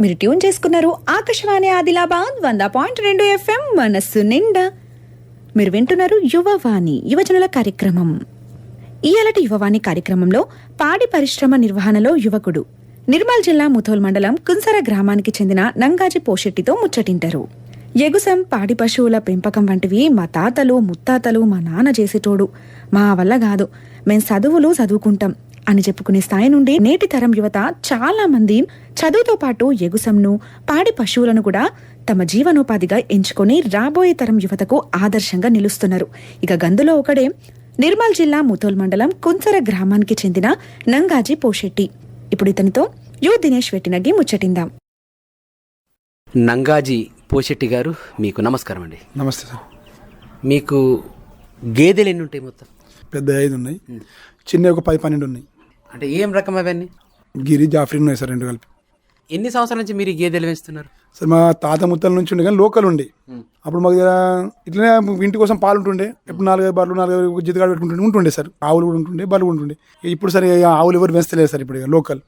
మీరు ట్యూన్ చేసుకున్నారు ఆకాశవాణి ఆదిలాబాద్ వంద పాయింట్ రెండు ఎఫ్ఎం మనస్సు నిండా. మీరు వింటున్నారు యువవాణి యువజనుల కార్యక్రమం. ఇయాలటి యువవాణి కార్యక్రమంలో పాడి పరిశ్రమ నిర్వహణలో యువకుడు నిర్మల్ జిల్లా ముథోల్ మండలం కుంసర గ్రామానికి చెందిన నంగాజి పోషెట్టితో ముచ్చటింటారు. ఎగుసం పాడి పశువుల పెంపకం వంటివి మా తాతలు ముత్తాతలు మా నాన్న చేసేటోడు. మా వల్ల కాదు. మేం చదువులు చదువుకుంటాం. అని చెప్పుకునే స్థాయి నుండి నేటి తరం యువత చాలా మంది చదువుతో పాటు ఎగుసంను పాడి పశువులను కూడా తమ జీవనోపాధిగా ఎంచుకొని రాబోయే తరం యువతకు ఆదర్శంగా నిలుస్తున్నారు. ఇక గందులో ఒకడే నిర్మల్ జిల్లా ముతోల్ మండలం కుంచర గ్రామానికి చెందిన నంగాజీ పోషెట్టి ఇప్పుడు ఇతనితో యు దినేష్ వెట్టినగి ముచ్చటిందాం. నంగాజీ పోషెట్టి గారు మీకు నమస్కారం అండి. నమస్తే సార్. మీకు గేదెలు ఎన్ని ఉంటాయి మొత్తం? పెద్ద ఐదు ఉన్నాయి. చిన్న ఒక పది పన్నెండు ఉన్నాయి. అంటే ఏం రకం అవన్నీ గిరి జాఫ్రీ ఉన్నాయి సార్ రెండు కలిపి. ఎన్ని సంవత్సరాల నుంచి మీరు ఈ గేదెలు పెంచుతున్నారు? సార్ మా తాత ముత్తల నుంచి ఉండే కానీ లోకల్ ఉండే. అప్పుడు మాకు జర ఇట్లనే ఇంటి కోసం పాలు ఉంటుండే. ఎప్పుడు నాలుగైదు బర్రెలు నాలుగైదు జితగాడు పెట్టుకుంటుండే ఉంటుండే సార్. ఆవులు కూడా ఉంటుండే బర్రెలు కూడా ఉంటుండే. ఇప్పుడు సరే ఆవులు ఎవరు పెంచలేదు సార్ ఇప్పుడు లోకల్.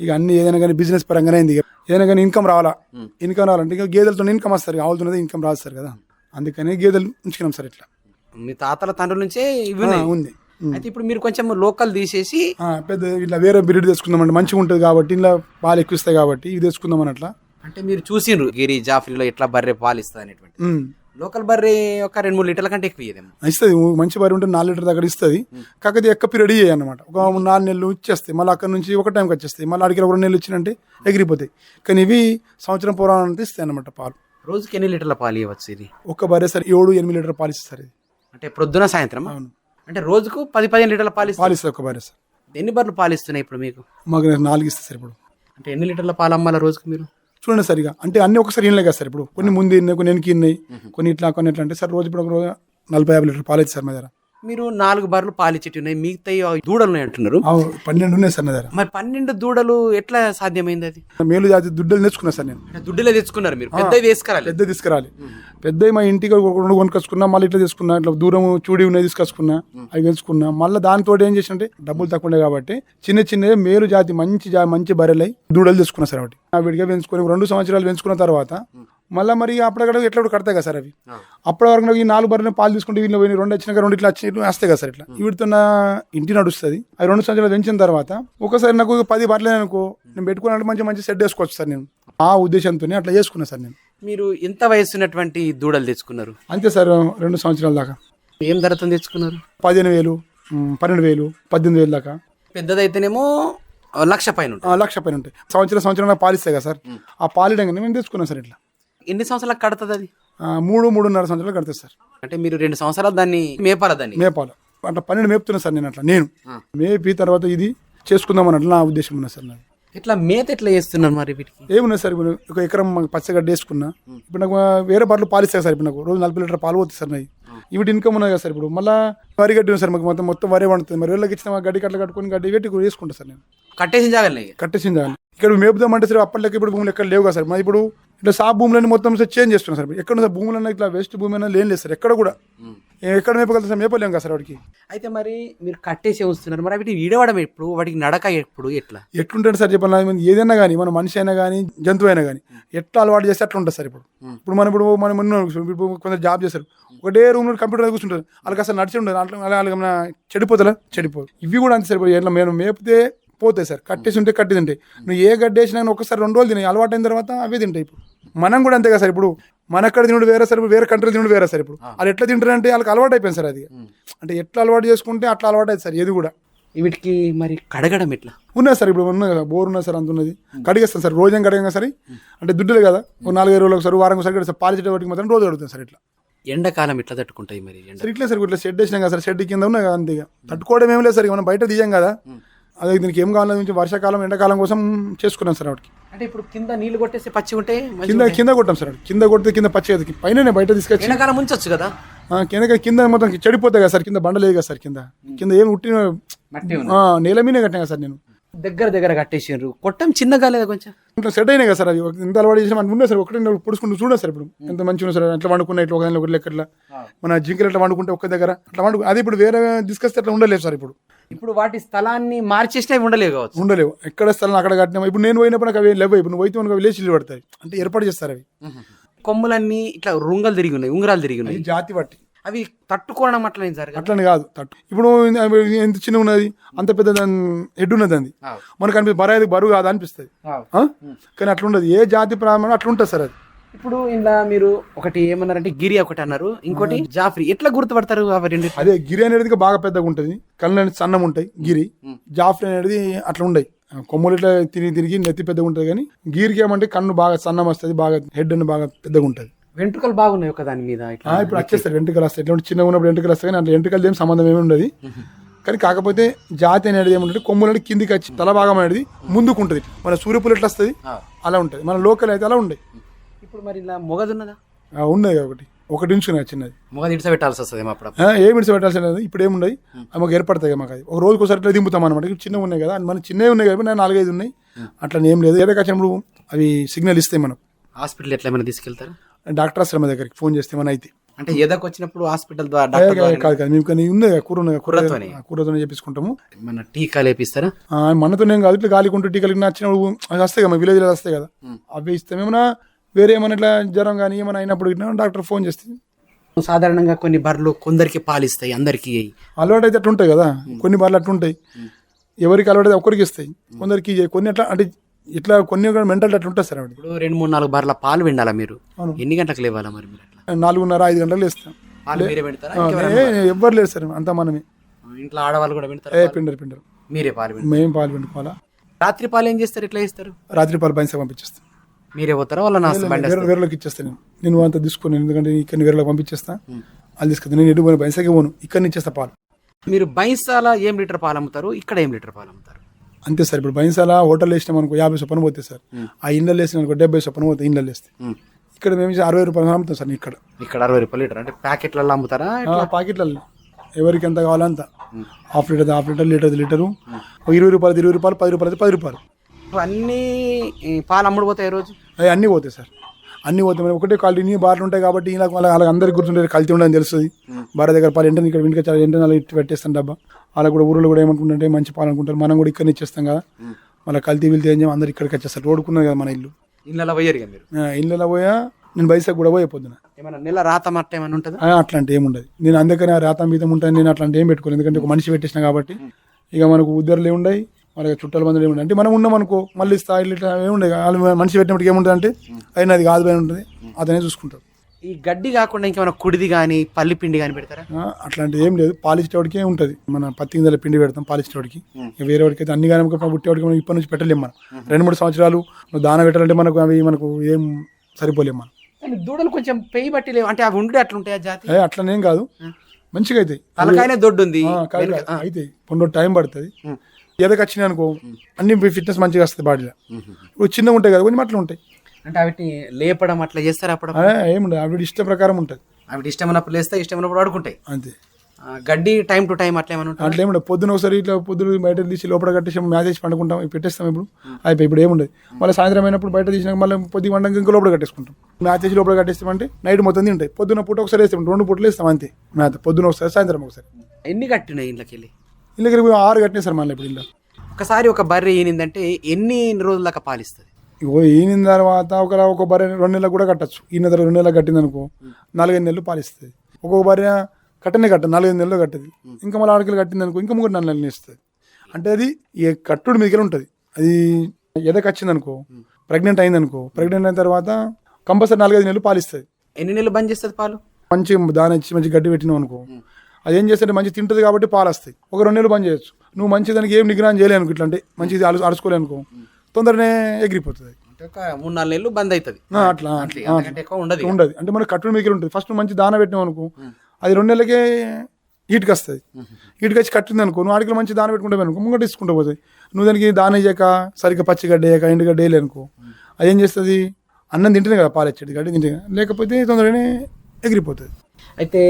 ఇక అన్ని ఏదైనా కానీ బిజినెస్ పరంగానే అయింది ఇక. ఏదైనా కానీ ఇన్కమ్ రావాలా? ఇన్కమ్ రావాలంటే ఇక గేదెలతో ఇన్కమ్ వస్తారు ఆవులతో ఇన్కమ్ రాదు సార్ కదా. అందుకని గేదెలు ఉంచుకున్నాం సార్ ఇట్లా. మీ తాతల తండ్రుల నుంచే ఉంది. అయితే ఇప్పుడు మీరు కొంచెం లోకల్ తీసేసి పెద్ద ఇట్లా వేరే బ్రీడ్ తెచ్చుకుందామంటే మంచిగా ఉంటుంది కాబట్టి ఇలా పాలు ఎక్కువ ఇస్తాయి కాబట్టి ఇది తెచ్చుకుందాం అని అట్లా. అంటే మీరు చూసిండ్రు గిరి జాఫ్రీలో ఎట్లా బర్రె పాలు ఇస్తుంది అనేటువంటి. లోకల్ బర్రె ఒక రెండు మూడు లీటర్ల కంటే ఎక్కువ ఇదేమో ఇస్తుంది మంచి బరి ఉంటే నాలుగు లీటర్ దగ్గర ఇస్తుంది. కాకపోతే ఎక్క పీరియడ్ ఇయ్యాయి అనమాట ఒక నాలుగు నెలలు ఇచ్చేస్తాయి. మళ్ళీ అక్కడ నుంచి ఒక టైంకి వచ్చేస్తాయి. మళ్ళీ అడిగిన రెండు నెలలు ఇచ్చినంటే ఎగిరిపోతాయి. కానీ ఇవి సంవత్సరం పురాణం ఇస్తాయి అనమాట పాలు. రోజుకి ఎన్ని లీటర్ల పాలు ఇవ్వచ్చు ఇది? ఒక్క బరే సరే ఏడు ఎనిమిది లీటర్ పాలు ఇది అంటే ప్రొద్దున సాయంత్రం అవును. అంటే రోజుకు పది పదిహేను లీటర్ల పాలు ఇస్తుంది పాలు ఇస్తుంది ఒక బరే సార్. ఎన్ని బర్రెలు పాలు ఇస్తున్నాయి ఇప్పుడు మీకు? మాకు నాలుగు ఇస్తుంది సార్ ఇప్పుడు. అంటే ఎన్ని లీటర్ల పాలు అమ్మాలా రోజుకు మీరు? చూడండి సార్ ఇక. అంటే అన్ని ఒకసారి ఇన్లే కదా సార్ ఇప్పుడు. కొన్ని ముందు ఇన్నాయి కొన్ని వెనక్కి ఇన్నాయి కొన్ని ఇట్లా కొన్ని ఇట్లా అంటే సార్ రోజు ఇప్పుడు ఒక రోజు నలభై యాభై లీటర్ పాలు అయితే సార్ మా దగ్గర. మీరు నాలుగు బర్రెలు పాలు ఇచ్చేటి ఉన్నాయి. మిగతా దూడలు ఉన్నాయి అంటున్నారు. పన్నెండు ఉన్నాయి సార్ నా దగ్గర. మరి పన్నెండు దూడలు ఎట్లా సాధ్యమైంది అది? మేలు జాతి దుడ్డలు నేర్చుకున్నా సార్ నేను. దుడ్డులే తెచ్చుకున్నారు మీరు. పెద్దవి తీసుకురాలి పెద్ద తీసుకురాలి. పెద్ద మా ఇంటికి రెండు కొనుకొచ్చుకున్నా మళ్ళీ ఇట్లా తీసుకున్నా ఇట్లా దూరం చూడి ఉన్నాయి తీసుకొచ్చుకున్నా అవి పెంచుకున్నా మళ్ళీ దానితో ఏం చేసినంటే డబ్బులు తక్కువ ఉండే కాబట్టి చిన్న చిన్న మేలు జాతి మంచి మంచి బర్రెలై దూడలు తీసుకున్నా సార్ ఒకటి ఆ విడిగా పెంచుకొని రెండు సంవత్సరాలు పెంచుకున్న తర్వాత మళ్ళీ మరి అప్పుడక్కడ ఎట్లా కూడా కడతాయి కదా సార్ అవి. అప్పటి వరకు ఈ నాలుగు బర్రెలు పాలు తీసుకుంటే వీళ్ళు పోయి రెండు వచ్చినాక రెండు ఇట్లా వచ్చి వస్తాయి కదా సార్ ఇట్లా. వీటితో నా ఇంటి నడుస్తుంది. అవి రెండు సంవత్సరాలు పెంచిన తర్వాత ఒకసారి నాకు పది బర్రెలు అనుకో నేను పెట్టుకున్నట్టు మంచి మంచి సెట్ వేసుకోవచ్చు సార్ నేను. ఆ ఉద్దేశంతో అట్లా చేసుకున్నా సార్ నేను. మీరు ఎంత వయసు ఉన్నటువంటి దూడలు తెచ్చుకున్నారు? అంతే సార్ రెండు సంవత్సరాల దాకా. ఏం ధరతో తెచ్చుకున్నారు? పదిహేను వేలు పన్నెండు వేలు పద్దెనిమిది వేలు దాకా. పెద్దదైతేనేమో లక్ష పైన లక్ష పైన ఉంటాయి. సంవత్సరం సంవత్సరం పాలిస్తాయి కదా సార్. ఆ పాలిడంగానే మేము తెచ్చుకున్నాం సార్ ఇట్లా. ఎన్ని సంవత్సరాలకు కడుతుంది అది? మూడు మూడున్నర సంవత్సరాలు కడతాయి సార్. అంటే మీరు రెండు సంవత్సరాలు దాన్ని మేపాల దాన్ని? మేపాలు. అట్లా పన్నెండు మేపుతున్నా సార్ నేను అట్లా నేను. మేపి తర్వాత ఇది చేసుకుందాం అన్నట్లు నా ఉద్దేశం ఉన్నది సార్ నాకు ఇట్లా మేత ఎట్లా చేస్తున్నారు మరి వీటికి? ఏమున్నది సార్ ఇప్పుడు ఒక ఎకరం పచ్చగడ్డ వేసుకున్నా. ఇప్పుడు నాకు వేరే బట్టలు పాలిస్తాయి సార్ ఇప్పుడు నాకు రోజు నలభై లీటర్ పాలు పోతుంది సార్ నాయి. ఇవి ఇన్కమ్ ఉన్నాయి కదా సార్ ఇప్పుడు. మళ్ళీ వరి గడ్డి ఉంది సార్ మాకు మొత్తం మొత్తం వరి వండుతుంది మరి వీళ్ళకి ఇచ్చిన గడ్డి కట్టలు కట్టుకొని గడ్డి పెట్టి వేసుకుంటా సార్ నేను. కట్టేసి జాగలే కట్టేసింది దాన్ని ఇక్కడ మేపుదామంటే సరే అప్పటికి ఇప్పుడు భూములు ఎక్కడ లేవు కదా సార్. మరి ఇప్పుడు ఇట్లా సా భూములని మొత్తం సార్ చేంజ్ చేస్తున్నాం సార్. ఎక్కడ సార్ భూములన్నా ఇట్లా వేస్ట్ భూమి అయినా లేని లేదు సార్. ఎక్కడ కూడా. ఎక్కడ మేపగలుగుతాం సార్? మేపలేం కదా సార్ వాడికి. అయితే మరి మీరు కట్టేసి వస్తున్నారు మరి వీటిని ఈడవడం ఎప్పుడు? వాటికి నడక ఎప్పుడు? ఎట్లా? ఎట్లుంటాడు సార్ చెప్పాలి ఏదైనా కానీ మన మనిషి అయినా కానీ జంతువు అయినా కానీ ఎట్లా అలవాటు చేస్తే అట్లా ఉంటుంది సార్ ఇప్పుడు. ఇప్పుడు మనం ఇప్పుడు మనం ఉన్న ఇప్పుడు కొందరు జాబ్ చేస్తారు. ఒకటే రూమ్లో కంప్యూటర్ కూర్చుంటారు. వాళ్ళకి అసలు నడిచి ఉండదు. అట్లా వాళ్ళకి ఏమైనా చెడిపోతుందా చెడిపోదు. ఇవి కూడా అంతే సార్ ఇప్పుడు. ఎట్లా మేము మేపితే పోతాయి సార్. కట్టేసి ఉంటే కట్టి తింటాయి. నువ్వు ఏ గడ్డ వేసినా కానీ ఒకసారి రెండు రోజులు తినాయి అలవాటు అయిన తర్వాత అవే తింటాయి ఇప్పుడు. మనం కూడా అంతే కదా సార్ ఇప్పుడు మన అక్కడ తినుడు వేరే సార్ ఇప్పుడు వేరే కంట్రీ తినుడు వేరే సార్ ఇప్పుడు. వాళ్ళు ఎట్లా తింటారంటే వాళ్ళకి అలవాటు అయిపోయింది సార్ అది. అంటే ఎట్లా అలవాటు చేసుకుంటే అట్లా అలవాటు అవుతుంది సార్ ఏది కూడా. వీటికి మరి కడగడం ఎట్లా? ఉన్నది సార్ ఇప్పుడు ఉన్నది కదా బోర్ ఉన్నది సార్ అంత ఉన్నది. కడిగేస్తాను సార్ రోజేం కడిగా సరే? అంటే దుడ్డులే కదా ఒక నాలుగైదు రోజులకు సార్ వారం ఒకసారి కడిగేస్తాను. పాలిచేట వాటికి మాత్రం రోజు కడుగుతాను సార్ ఇట్లా. ఎండాకాలం ఎట్లా తట్టుకుంటాయి మరి సార్ ఇట్లా సార్ ఇట్లా షెడ్ వేసినాం కదా సార్ షెడ్ కింద ఉన్నాయి కదా అంతే తట్టుకోవడం ఏం లేదు సార్ మనం బయట తీయం కదా. అదే దీనికి ఏం కావాలో నుంచి వర్షాకాలం ఎండాకాలం కోసం చేసుకున్నాం సార్ వాటికి అంటే ఇప్పుడు కింద నీళ్ళు కొట్టేసి పచ్చి ఉంటే కింద కింద కొట్టాం సార్ కింద కొడితే కింద పచ్చి కదా పైన బయట తీసుకొచ్చి. ఎండాకాలం ఉంచొచ్చు కదా? కింద కింద మొత్తం చెడిపోతాయి కదా సార్ కింద బండ లేదు కదా సార్ కింద. కింద ఏం ఉట్టిన నేల మీదే కట్టినా సార్ నేను. దగ్గర దగ్గర కట్టేసారు కొట్టం చిన్నగా లేదా కొంచెం. ఇట్లా సెట్ అయినాయి కదా సార్ అది. ఇంత అలవాటు చేసిన మనకు ఉండే సార్ ఒకటే పొడుచుకుంటూ చూడండి సార్ ఇప్పుడు. ఎంత మంచిగా ఉంది సార్ అట్లా వండుకున్నా ఇట్లా ఒక దానిలో ఒకటి లెక్క ఇట్లా మన జింకలు ఎట్లా వండుకుంటే ఒక్క దగ్గర. అట్లా వండుకు అది ఇప్పుడు వేరే తీసుకొస్తే అట్లా ఉండలేదు సార్ ఇప్పుడు. ఇప్పుడు వాటి స్థలాన్ని మార్చేసినా ఉండలేవు కావచ్చు. ఉండలేవు. ఎక్కడ స్థలం అక్కడ కట్టినాం ఇప్పుడు నేను పోయినప్పుడు అవి లేవు. ఇప్పుడు నువ్వు పోయితే మనకు అవి లేచి పడతాయి. అంటే ఏర్పాటు చేస్తారు అవి. కొమ్ములన్నీ ఇట్లా రుంగలు తిరిగి ఉన్నాయి ఉంగరాలు తిరిగి ఉన్నాయి. జాతి బట్టి అవి తట్టుకోవడం అట్లా ఏం జరగదు. అట్లని కాదు తట్టు. ఇప్పుడు ఎంత చిన్న ఉన్నది అంత పెద్ద హెడ్ ఉన్నది అంది మనకు అనిపి బరాయి బరువు కాదు అనిపిస్తుంది? కానీ అట్లా ఉండదు ఏ జాతి ప్రాణం అట్లా ఉంటుంది సార్ అది. ఇప్పుడు ఇలా మీరు ఒకటి ఏమన్నారంటే గిరి ఒకటి అన్నారు. ఇంకోటి జాఫ్రీ. ఎట్లా గుర్తుపడతారు అవి రెండు? అదే గిరి అనేది బాగా పెద్దగా ఉంటుంది. కళ్ళు అనేది సన్నం ఉంటాయి గిరి జాఫ్రీ అనేది అట్లా ఉండయి కొమ్మలు ఇట్లా తిరిగి తిరిగి నెత్తి పెద్దగా ఉంటుంది కానీ గిరికి ఏమంటే కన్ను బాగా సన్నం వస్తుంది బాగా హెడ్ అని బాగా పెద్దగా ఉంటుంది వెంట్రుకలు బాగున్నాయి ఒక దాని మీద ఇట్లా ఇప్పుడు వచ్చేస్తారు వెంట్రుకలు వస్తాయి. ఎట్లా చిన్నగా ఉన్నప్పుడు వెంట్రుకలు వస్తాయి కానీ అట్లా వెంట్రుకలు ఏం సంబంధం ఏమి ఉండదు కానీ కాకపోతే జాతి అనేది ఏముంటుంది? కొమ్ములు కిందికి వచ్చి తల భాగం అనేది ముందుకు ఉంటుంది మన సూర్యపులు ఎట్లా వస్తుంది అలా ఉంటుంది మన లోకల్ అయితే అలా ఉండయి ఇప్పుడు మరి ఇలా మొగది ఉన్నదా ఆ, ఉన్నది ఒకటి ఒకటి ఉంచుకున్నాయి చిన్నది. మొగది ఇడిస పెట్టాల్సి వస్తుంది అప్పుడు ఆ, ఏం ఇడిచి పెట్టాల్సిన లేదు. ఇప్పుడు అవి మాకు ఏర్పడతాయి మాకు అది ఒక రోజుకి ఒకసారి ఇట్లా దింపుతాం అనమాట ఇవి చిన్నగా ఉన్నాయి కదా. మన చిన్నవి ఉన్నాయి కదా నా నాలుగైదు ఉన్నాయి. అట్లా ఏం లేదు. ఏదో వచ్చినప్పుడు అవి సిగ్నల్ ఇస్తాయి మనం హాస్పిటల్ ఎట్లా ఏమైనా తీసుకెళ్తారా? డాక్టర్ ఆశ్రమ దగ్గరికి ఫోన్ చేస్తే మన అయితే. అంటే ఎదకు వచ్చినప్పుడు హాస్పిటల్ ద్వారా కాదు కాదు మేము కానీ కదా, కూర కూరతోనే? చేపించుకుంటాము. మన టీకాలు వేపిస్తారా మనతోనేం కాదు ఇట్లా గాలికుంటూ టీకాలు నచ్చినప్పుడు అవి వస్తాయి కదా విలేజ్లో వస్తాయి కదా. అవి ఇస్తాం. ఏమైనా వేరే ఏమైనా ఇట్లా జ్వరం కానీ ఏమైనా అయినప్పుడు ఇట్లా డాక్టర్ ఫోన్ చేస్తే. సాధారణంగా కొన్ని బర్రెలు కొందరికి పాలిస్తాయి అందరికి. అలవాటు అయితే అట్లా ఉంటాయి కదా కొన్ని బార్లు అట్లా ఉంటాయి ఎవరికి అలవాటు అయితే ఒక్కరికి ఇస్తాయి. కొందరికి. కొన్ని అట్లా అంటే ఇట్లా కొన్ని మెంటల్ అట్లా ఉంటుంది సార్ ఆవిడ ఇప్పుడు రెండు మూడు నాలుగు బర్రెల పాలు విండాలా మీరు? అవును. ఎన్ని గంటలకు లేవాలా మరి మీరు అట్లా? నాలుగున్నర ఐదు గంటలు ఇస్తాం పాలు మీరే పెడతారా? ఆ, ఇంకెవరైనా? ఏ, ఎవ్వరు లేరు సార్ అంతా మనమే. ఇంట్లో ఆడవాళ్ళు కూడా ఏ? పిండరు పిండరు. మీరే పాలు పెడతారు మేము పాలు పిండుకోవాలా రాత్రి పాలు ఏం చేస్తారు? ఎట్లా చేస్తారు? రాత్రి పాలు బయట పంపించేస్తాం. మీరే పోతారా? వాళ్ళ నా బండి వేరే వేరేలోకి ఇచ్చేస్తాను నేను. నేను అంత తీసుకుని ఎందుకంటే ఇక్కడ వేరేలోకి పంపించేస్తా. అది తీసుకుంటా నేను ఎటు పోను? బయసకే పోను. ఇక్కడ ఇచ్చేస్తా పాలు. మీరు బైన్సాల ఏం లీటర్ పాలు అమ్ముతారు? ఇక్కడ ఏం లీటర్ పాలు అమ్ముతారు? అంతే సార్. ఇప్పుడు బైన్సాల హోటల్ వేసినాం అనుకో యాభై చొప్పున పోతే సార్. ఆ ఇండ్లు వేసిన అనుకో డెబ్బై చొప్పున పోతే ఇండ్లు వేస్తే. ఇక్కడ మేము అరవై రూపాయలు అమ్ముతాం సార్ ఇక్కడ. ఇక్కడ అరవై రూపాయలు లీటర్. అంటే ప్యాకెట్లలో అమ్ముతారా? ఆ, పాకెట్లలో ఎవరికి ఎంత కావాలో అంత. Half litre half litre litre. Litre ఒక ఇరవై రూపాయలు ఇరవై రూపాయలు పది రూపాయలు అయితే పది రూపాయలు. అన్ని పాలు అమ్ముడు పోతాయి రోజు? అవి అన్నీ పోతాయి సార్. అన్నీ పోతాయి. మరి ఒకటే క్వాలిటీ నీ బార్లు ఉంటాయి కాబట్టి ఇలా వాళ్ళ వాళ్ళకి అందరికి గుర్తుంటే కల్తీ ఉండదని తెలుస్తుంది. భార్య దగ్గర పాలు ఎంటనే ఇక్కడ వెనుక చాలా ఎంటనే ఇట్టి పెట్టేస్తాను డబ్బా. వాళ్ళకి కూడా ఊరిలో కూడా ఏమనుకుంటుంటే మంచి పాలు అనుకుంటారు. మనం కూడా ఇక్కడ ఇచ్చేస్తాం కదా. మళ్ళీ కల్తీ వెళ్తే ఏం చేయం? అందరు ఇక్కడికి వచ్చేస్తారు. రోడ్డుకున్నది కదా మన ఇల్లు. ఇళ్ళలో పోయారు మీరు? ఇళ్ళలో పోయా నేను బైసాకు కూడా పోయే పొద్దున. ఏమైనా నెల రాత ఏమైనా ఉంటుందా? అట్లాంటి ఏముండదు నేను అందుకని ఆ రాతం బీతం ఉంటాను. నేను అట్లాంటి ఏం పెట్టుకోను. ఎందుకంటే ఒక మనిషి పెట్టేసిన కాబట్టి. ఇక మనకు ఉద్దరులు ఏముండయి మనకి చుట్టాల మందులు ఏముండయి అంటే మనం ఉన్నాం అనుకో. మళ్ళీ స్థాయిలు ఇట్లా ఏముండయి వాళ్ళు మనిషి పెట్టినప్పటికి ఏముంటుంది అంటే అయినా అది కాదు పైన ఉంటుంది అతనే చూసుకుంటాడు. ఈ గడ్డి కాకుండా ఇంకేమైనా కుడిది కానీ పల్లి పిండి కానీ పెడతారా? అట్లాంటిది ఏం లేదు. పాలిచ్చేవాడికే ఉంటుంది. మన పత్తి గింజల పిండి పెడతాం పాలిచ్చేవాడికి వేరే వాడికి అయితే అన్ని కానీ పుట్టేవాడికి మనం ఇప్పటి నుంచి పెట్టలేము మనం. రెండు మూడు సంవత్సరాలు దాన పెట్టాలంటే మనకు అవి మనకు ఏం సరిపోలేము మనం. దూడలు కొంచెం పెయి బట్టి లేవు. అంటే అవి ఉండి అట్లుంటాయి జాతి? అట్లనేం కాదు. మంచిగా అవుతాయి తలకాయనే దొడ్డు ఉంది. అయితే కొన్ని టైం పడుతుంది. ఏదైనా వచ్చినాయి అనుకో అన్ని ఫిట్నెస్ మంచిగా వస్తుంది బాడీలో. ఇప్పుడు చిన్నగా ఉంటాయి కదా కొంచెం అట్లా ఉంటాయి అంటే వాటిని లేపడం అట్లా చేస్తారు అప్పుడు ఏముండదు. ఆవిడ ఇష్ట ప్రకారం ఉంటుంది. అవి ఇష్టం ఉన్నప్పుడు లేస్తే ఇష్టం ఉన్నప్పుడు ఆడుకుంటాయి. అంతే. గడ్డి టైం టు టైం అట్లా ఏమైనా ఉంటుంది? అట్లా ఏముండదు. పొద్దున ఒకసారి ఇట్లా పొద్దున బయట తీసి లోపల కట్టేసి మ్యాచ్ వేసి పండుకుంటాం పెట్టేస్తాం ఇప్పుడు. అయిపోయి ఇప్పుడు ఏముండదు. మళ్ళీ సాయంత్రం అయినప్పుడు బయట తీసినాక మళ్ళీ పొద్దు వండక ఇంకా లోపల కట్టేసుకుంటాం. మ్యాచ్ వేసి లోపల కట్టేస్తామంటే నైట్ మొత్తం తింటాయి. పొద్దున పూట ఒకసారి వేస్తాం రెండు పూటలు వేస్తాం అంతే. మ్యాచ్ పొద్దున ఒకసారి సాయంత్రం ఒకసారి. ఎన్ని కట్టినాయి ఇంట్లోకి వెళ్ళి? ఇళ్ళకి ఆరు కట్టినాయి సార్ మళ్ళీ ఇప్పుడు ఇల్లు. ఒకసారి ఒక బర్రె ఈనిందంటే ఎన్ని రోజుల దాకా పాలిస్తుంది? ఇగో ఈనిన తర్వాత ఒక ఒక భార్య రెండు నెలలకు కూడా కట్టచ్చు. ఈయన తర్వాత రెండు నెలలకు కట్టింది అనుకో నాలుగైదు నెలలు పాలిస్తుంది. ఒక్కొక్క భార్య కట్టనే కట్ట నాలుగైదు నెలలు కట్టది. ఇంకా మళ్ళీ ఆడకలు కట్టింది అనుకో ఇంకా మూడు నాలుగు నెలలు ఇస్తుంది అంటే అది ఈ కట్టుడు మీదకి ఉంటుంది. అది ఎదకి వచ్చింది అనుకో ప్రెగ్నెంట్ అయింది అనుకో ప్రెగ్నెంట్ అయిన తర్వాత కంపల్సరీ నాలుగైదు నెలలు పాలిస్తుంది. ఎన్ని నెలలు బంద్ చేస్తుంది పాలు? మంచి దాని ఇచ్చి మంచి గడ్డి పెట్టినావు అనుకో అది ఏం చేస్తే మంచి తింటుంది కాబట్టి పాలు వస్తాయి ఒక రెండు నెలలు బంద్ చేయొచ్చు. నువ్వు మంచి దానికి ఏం నిగ్రహం చేయలేను ఇట్లా అంటే మంచిది అరు అరుచుకోలే అనుకో. తొందరనే ఎగిరిపోతుంది. మూడు నాలుగు నెలలు బంద్ అవుతుంది అట్లా ఉండదు. ఉండదు. అంటే మనకు కట్టుడు మిగిలి ఉంటుంది. ఫస్ట్ మంచి దాన పెట్టినావు అనుకో అది రెండు నెలలకే హీట్కి వస్తుంది హీట్కి వచ్చి కట్టింది అనుకో నువ్వు ఆడికి మంచి దాన పెట్టుకుంటావు అనుకో ముంగట తీసుకుంటూ పోతాయి. నువ్వు దానికి దాన వేయక సరిగ్గా పచ్చిగడ్డ వేయక ఎండుగడ్డ వేయలే అనుకో అది ఏం చేస్తుంది? అన్నం తింటేనే కదా పాలెచ్చేది గడ్డి తింటే. లేకపోతే తొందరగానే ఎగిరిపోతుంది. అయితే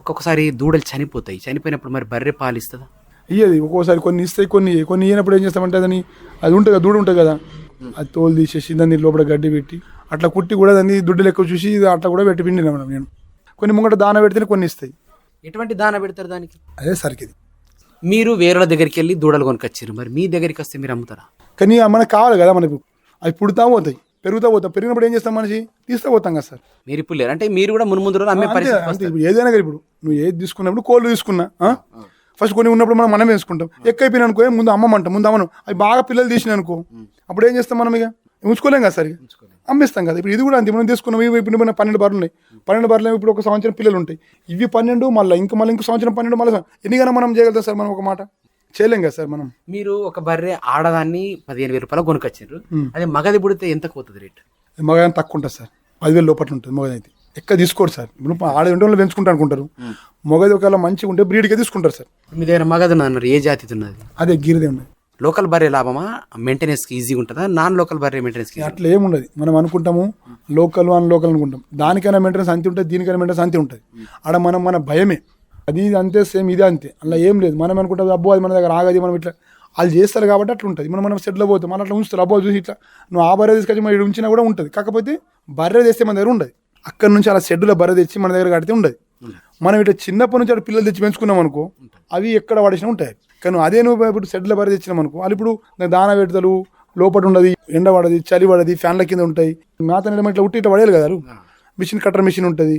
ఒక్కొక్కసారి దూడలు చనిపోతాయి. చనిపోయినప్పుడు మరి బర్రె పాలు ఇస్తుందా? ఇయ్యేది. ఒక్కోసారి కొన్ని ఇస్తాయి కొన్ని. కొన్ని ఇయ్యనప్పుడు ఏం చేస్తామంటే దాన్ని అది ఉంటుంది కదా దూడ ఉంటుంది కదా. అది తోలు తీసేసి దాన్ని లోపల గడ్డి పెట్టి అట్లా కుట్టి కూడా దాన్ని దుడ్డు లెక్క చూసి అట్లా కూడా పెట్టి పిండినా మేడం నేను. కొన్ని ముంగట దాన పెడితేనే కొన్ని ఇస్తాయి. ఎటువంటి దాన పెడతారు దానికి? అదే సరికిది మీరు వేరే దగ్గరికి వెళ్ళి దూడలు కొనుకొచ్చారు. మరి మీ దగ్గరికి వస్తే మీరు అమ్ముతారా? కానీ మనకు కావాలి కదా మనకు. అవి పుడతా పోతాయి పెరుగుతా పోతాం పెరిగినప్పుడు ఏం చేస్తాం మనిషి? తీస్తా పోతాం కదా సార్. మీరు ఇప్పుడు లేరు. అంటే మీరు కూడా మును ముందు రోజులు అమ్మే పరిస్థితి ఏదైనా కదా ఇప్పుడు నువ్వు ఏది తీసుకున్నప్పుడు కోళ్ళు తీసుకున్నా ఫస్ట్ కొన్ని ఉన్నప్పుడు మనం మనం వేసుకుంటాం. ఎక్కువైపోయిన అనుకో ఏ ముందు అమ్మమంటాం ముందు అమ్మను అవి బాగా పిల్లలు తీసిన అనుకో అప్పుడు ఏం చేస్తాం మనం ఇక? ఉంచుకోలేం కదా సరిగా? అమ్మేస్తాం కదా. ఇప్పుడు ఇది కూడా అంతే మనం తీసుకున్నాం ఇవి ఇప్పుడు మన పన్నెండు బర్రెలు ఉన్నాయి. పన్నెండు బర్రెలు ఇప్పుడు ఒక సంవత్సరం పిల్లలు ఉంటాయి. ఇవి పన్నెండు మళ్ళీ ఇంకా మళ్ళీ ఇంకో సంవత్సరం పన్నెండు మళ్ళీ ఎన్నికైనా మనం చేయగలుగుతాం సార్ మనం ఒక మాట. చేయలేం కదా సార్ మనం. మీరు ఒక బర్రె ఆడదాన్ని పదిహేను వేల రూపాయలు కొనుకొచ్చారు అదే మగది పుడితే ఎంత పోతుంది రేట్? మగ తక్కువ ఉంటుంది సార్. పదివేల లోపల ఉంటుంది మగదైతే. ఎక్క తీసుకోరు సార్. ఇప్పుడు ఆడ ఉంటే వాళ్ళు పెంచుకుంటా అనుకుంటారు. మగది ఒకవేళ మంచిగా ఉంటే బ్రీడ్కే తీసుకుంటారు సార్. మీ దగ్గర మగది అన్నారు ఏ జాతిది ఉన్నది? అదే గిరిదే ఉన్నది. లోకల్ బర్రె లాభమా? మెయింటెనెన్స్కి ఈజీగా ఉంటుందా? నాన్ లోకల్ బర్రె మెయింటెనెన్స్కి అట్లా ఏముండదు మనం అనుకుంటాము లోకల్ అని లోకల్ అనుకుంటాం. దానికైనా మెయింటెనెన్స్ అంతే ఉంటుంది దీనికైనా మెయింటెనెన్స్ అంతే ఉంటుంది. ఆడ మనం మన భయమే. అది ఇది అంతే సేమ్ ఇదే అంతే. అలా ఏం లేదు. మనం అనుకుంటాం అబ్బో అది మన దగ్గర ఆగది మనం ఇట్లా వాళ్ళు చేస్తారు కాబట్టి అట్లా ఉంటుంది. మనం మనం సెటిల్ పోతాం. మనం అట్లా ఉంచుతారు. అబ్బో చూసి ఇట్లా నువ్వు ఆ బర్రె తీసుకొచ్చి మరి ఉంచినా కూడా ఉంటుంది. కాకపోతే బర్రె తెస్తే మన దగ్గర ఉండదు. అక్కడ నుంచి అలా షెడ్లో బర్రె తెచ్చి మన దగ్గర కడితే ఉండదు. మనం ఇట్లా చిన్నప్పటి నుంచి అక్కడ పిల్లలు తెచ్చి పెంచుకున్నాం అనుకో అవి ఎక్కడ పడేసినా ఉంటాయి. కానీ అదే నువ్వు ఇప్పుడు షెడ్లో బర్రె తెచ్చినాం అనుకో వాళ్ళు ఇప్పుడు దాన పెడతలు లోపల ఉండదు ఎండ పడది చలి పడది ఫ్యాన్ల కింద ఉంటాయి. మేత నిలమ ఇట్లా ఉట్టి ఇట్లా పడేయాలి కదా మిషన్ కట్టర్ మిషన్ ఉంటుంది.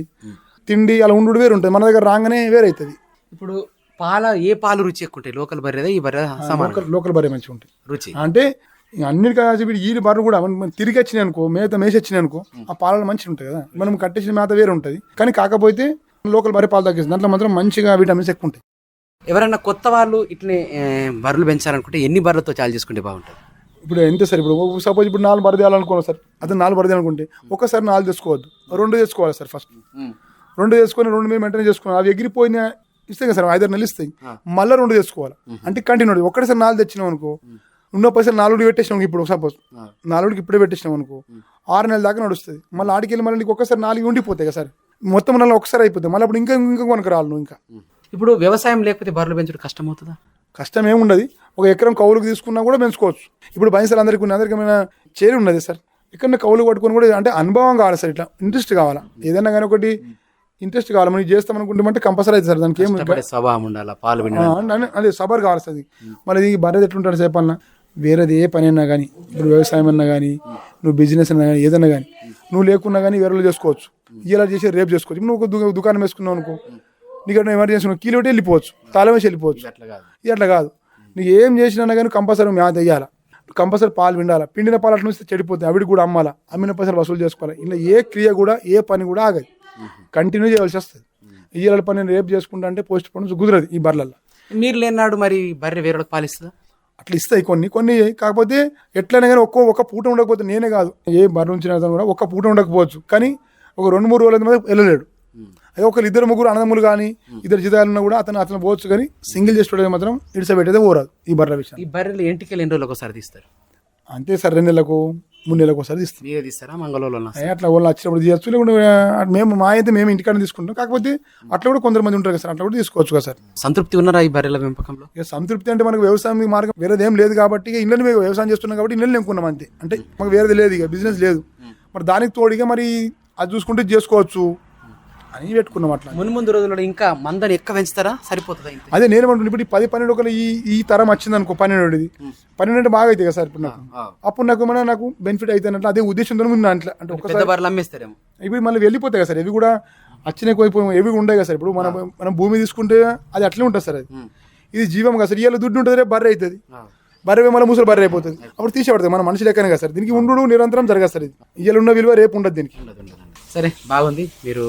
తిండి అలా ఉండు వేరు ఉంటుంది. మన దగ్గర రాగానే వేరే అవుతుంది ఇప్పుడు పాల ఏ పాలు రుచి ఎక్కువ ఉంటాయి? లోకల్ బర్రెదా ఈ బర్రె లోకల్ లోకల్ బర్రె మంచిగా ఉంటుంది రుచి. అంటే అన్నిటికీ ఇప్పుడు ఈ బర్రె కూడా మనం తిరిగి వచ్చినాయి అనుకో మేత మేసి వచ్చినాయి అనుకో ఆ పాలలో మంచిగా ఉంటాయి కదా. మనం కట్టేసిన మేత వేరే ఉంటుంది. కానీ కాకపోతే లోకల్ బర్రె పాలు తగ్గిస్తుంది. దాంట్లో మాత్రం మంచిగా విటమిన్స్ ఎక్కువ ఉంటాయి. ఎవరైనా కొత్త వాళ్ళు ఇట్లనే ఏ, బర్రెలు పెంచాలనుకుంటే ఎన్ని బర్రెలతో చాలు చేసుకుంటే బాగుంటుంది? ఇప్పుడు ఎంత సార్? ఇప్పుడు సపోజ్ ఇప్పుడు నాలుగు బర్రె తీయాలనుకున్నాం సార్. అతను నాలుగు బర్రె అనుకుంటే ఒక్కసారి నాలుగు తెచ్చుకోవద్దు. రెండు తెచ్చుకోవాలి సార్ ఫస్ట్ రెండు తెచ్చుకొని రెండు మేము మెయింటైన్ చేసుకోవాలి అవి ఎగిరిపోయిన ఇస్తాయి కదా సార్ ఐదారు నెలలు ఇస్తాయి. మళ్ళీ రెండు తెచ్చుకోవాలి. అంటే కంటిన్యూ ఒక్కటిసారి నాలుగు తెచ్చినాం అనుకో ఉన్న పైసలు నాలుగు పెట్టేసినాం ఇప్పుడు సపోజ్ నాలుగుకి ఇప్పుడే పెట్టేసినాం అనుకో. ఆరు నెలల దాకా నడుస్తుంది. మళ్ళీ ఆడికి వెళ్ళి మళ్ళీ నీకు ఒక్కసారి నాలుగు ఉండిపోతాయి కదా సార్. మొత్తం నెల ఒకసారి అయిపోతాయి. మళ్ళీ అప్పుడు ఇంకా ఇంకా కొనక రాళ్ళు నువ్వు ఇంకా. ఇప్పుడు వ్యవసాయం లేకపోతే బర్రెలు పెంచడం కష్టం అవుతుందా కష్టం ఏముండదు ఒక ఎకరం కౌలుకు తీసుకున్నా కూడా పెంచుకోవచ్చు. ఇప్పుడు బైన్సాలు అందరికీ ఉన్న అందరికీ ఏమైనా చేరి ఉన్నది సార్? ఇక్కడ కౌలు పట్టుకొని కూడా అంటే అనుభవం కావాలి సార్ ఇట్లా. ఇంట్రెస్ట్ కావాలా? ఏదైనా కానీ ఒకటి ఇంట్రెస్ట్ కావాలి. మనం చేస్తాం అనుకుంటామంటే కంపల్సరీ అవుతుంది సార్. దానికి ఏం ఇష్టపడే స్వభావం ఉండాలా? పాలు ఆ, పిండడం. అదే- సబర్ కావాలి సార్ మళ్ళీ ఇది బర్రెది ఎట్లుంటాడు సేపన్నా వేరేది ఏ పని అయినా కానీ ఇప్పుడు వ్యవసాయం అన్నా కానీ నువ్వు బిజినెస్ అన్నా కానీ ఏదన్నా కానీ నువ్వు లేకున్నా కానీ వేరే చేసుకోవచ్చు. ఇలా చేసి రేపు చేసుకోవచ్చు. నువ్వు ఒక దు- దుకాణం వేసుకున్నావు అనుకో నీకు ఎమర్జెన్సీ ఎమర్జెన్సీ కిలో పెట్టి వెళ్ళిపోవచ్చు. తాళం వేసి వెళ్ళిపోవచ్చు. అట్లా కాదు. ఇది అట్లా కాదు. నీకు ఏం చేసినా కానీ కంపల్సరీ మ్యాథ్ వేయాలి కంపల్సరీ పాలు పిండాలి పిండిన పాలు అట్లా నుంచి చెడిపోతాయి అవిటి కూడా అమ్మాలా. అమ్మిన పైసలు వసూలు చేసుకోవాలి. ఇలా ఏ క్రియ కూడా ఏ పని కూడా ఆగదు. కంటిన్యూ చేయవలసి వస్తుంది. ఇయ్యాల పని నేను రేపు చేసుకుంటా అంటే పోస్ట్ పోన్ కుదరదు ఈ బర్రెల్లో మీరు లేనాడు మరి బర్రె వేరే పాలిస్తుందా? అట్లా ఇస్తాయి కొన్ని. కొన్ని కాకపోతే ఎట్లయినా కానీ ఒక్కో ఒక్క పూట ఉండకపోతే నేనే కాదు. ఏ అతను కూడా ఒక్క పూట ఉండకపోవచ్చు. కానీ ఒక రెండు మూడు రోజుల మీద వెళ్ళలేడు. అదే ఒకరు ఇద్దరు ముగ్గురు అన్నదమ్ములు కానీ ఇద్దరు జిదాలున్నా కూడా అతను అతను పోవచ్చు కానీ సింగిల్ చేసేటోడే మాత్రం ఇడిసబెట్టేదే పోరాదు ఈ బర్రె విషయం ఈ బర్రెలు ఎంటికలు ఎన్ని రోజులకు ఒకసారి తీస్తారు? అంతే సార్ రెండు నెలలకు. మూడు నెలలకు ఒకసారి ఇస్తాం మీరే తీస్తారా? మంగళూరులో ఏ అట్లా వాళ్ళు వచ్చినప్పుడు తీయచ్చు. లేకుంటే మేము మా అయితే మేము ఇంటికాడ తీసుకుంటాం. కాకపోతే అట్లా కూడా కొందరు మంది ఉంటారు కదా సార్ అట్లా కూడా తీసుకోవచ్చు కదా సార్. సంతృప్తి ఉన్నారా ఈ బర్రెల పెంపకంలో? ఇక సంతృప్తి అంటే మనకు వ్యవసాయం మార్గం వేరేది ఏం లేదు కాబట్టి ఇక ఇళ్ళని మేము వ్యవసాయం చేస్తున్నాం కాబట్టి ఇళ్ళని నింపుకున్నాం అంతే. అంటే మాకు వేరేది లేదు ఇక బిజినెస్ లేదు. మరి దానికి తోడుగా మరి అది చూసుకుంటే చేసుకోవచ్చు. అని పెట్టుకున్నాం అట్లా. మును ముందు రోజుల్లో ఇంకా మందని ఎక్కువ పెంచుతారా? సరిపోతుందా అదే నేను ఇప్పుడు ఈ పది పన్నెండు ఒకరు ఈ ఈ తరం వచ్చింది అనుకో పన్నెండుది పన్నెండు అంటే బాగా అవుతాయి కదా సార్ ఇప్పుడు నాకు. అప్పుడు నాకు ఏమైనా నాకు బెనిఫిట్ అవుతాయి అదే ఉద్దేశంతో ఉంది అట్లా. అంటే పెద్ద ఒకసారి అమ్మేస్తారేమో ఇప్పుడు మళ్ళీ వెళ్ళిపోతాయి కదా సార్. ఇవి కూడా వచ్చిన కోయిపోయి ఎవి ఉండవు కదా సార్. ఇప్పుడు మనం మనం భూమి తీసుకుంటే అది అట్లే ఉంటుంది సార్ అది. ఇది జీవం కదా సార్. ఇవాళ దుడ్డు ఉంటుంది రేపు బర్రె అవుతుంది. బర్రె మళ్ళీ ముసలి బర్రె అయిపోతుంది. అప్పుడు తీసేపడుతుంది మన మనిషి లెక్కనే కదా సార్. దీనికి ఉండు నిరంతరం జరగదు సార్ ఇది. ఇవాళ ఉన్న విలువ రేపు ఉండదు దీనికి. సరే బాగుంది. మీరు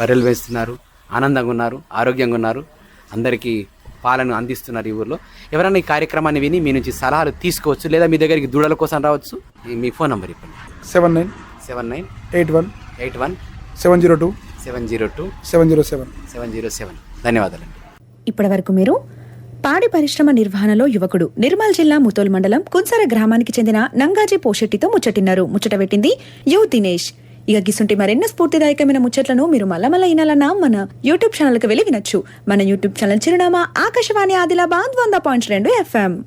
బర్రెలు వేస్తున్నారు ఆనందంగా ఉన్నారు ఆరోగ్యంగా ఉన్నారు. అందరికీ పాలను అందిస్తున్నారు ఈ ఊర్లో. ఎవరైనా ఈ కార్యక్రమాన్ని విని మీ నుంచి సలహాలు తీసుకోవచ్చు లేదా మీ దగ్గరికి దూడల కోసం రావచ్చు. ఈ- మీ ఫోన్ నంబర్ ఇవ్వండి. Seven nine seven nine eight one eight one seven zero two seven zero two seven zero seven seven zero seven. ధన్యవాదాలండి. ఇప్పటివరకు మీరు పాడి పరిశ్రమ నిర్వహణలో యువకుడు. నిర్మల్ జిల్లా ముతోల్ మండలం కున్సర గ్రామానికి చెందిన నంగాజీ పోషెట్టితో ముచ్చటిన్నారు. ముచ్చట పెట్టింది యు దినేష్. ఇక గిసుంటి మరెన్నో స్ఫూర్తిదాయకమైన ముచ్చట్లను మీరు మళ్ళా మళ్ళీ వినాలన్నా మన యూట్యూబ్ ఛానల్కి వెళ్ళి వినొచ్చు. మన యూట్యూబ్ ఛానల్ చిరునామా ఆకాశవాణి ఆదిలాబాద్ వంద పాయింట్ రెండు ఎఫ్ఎం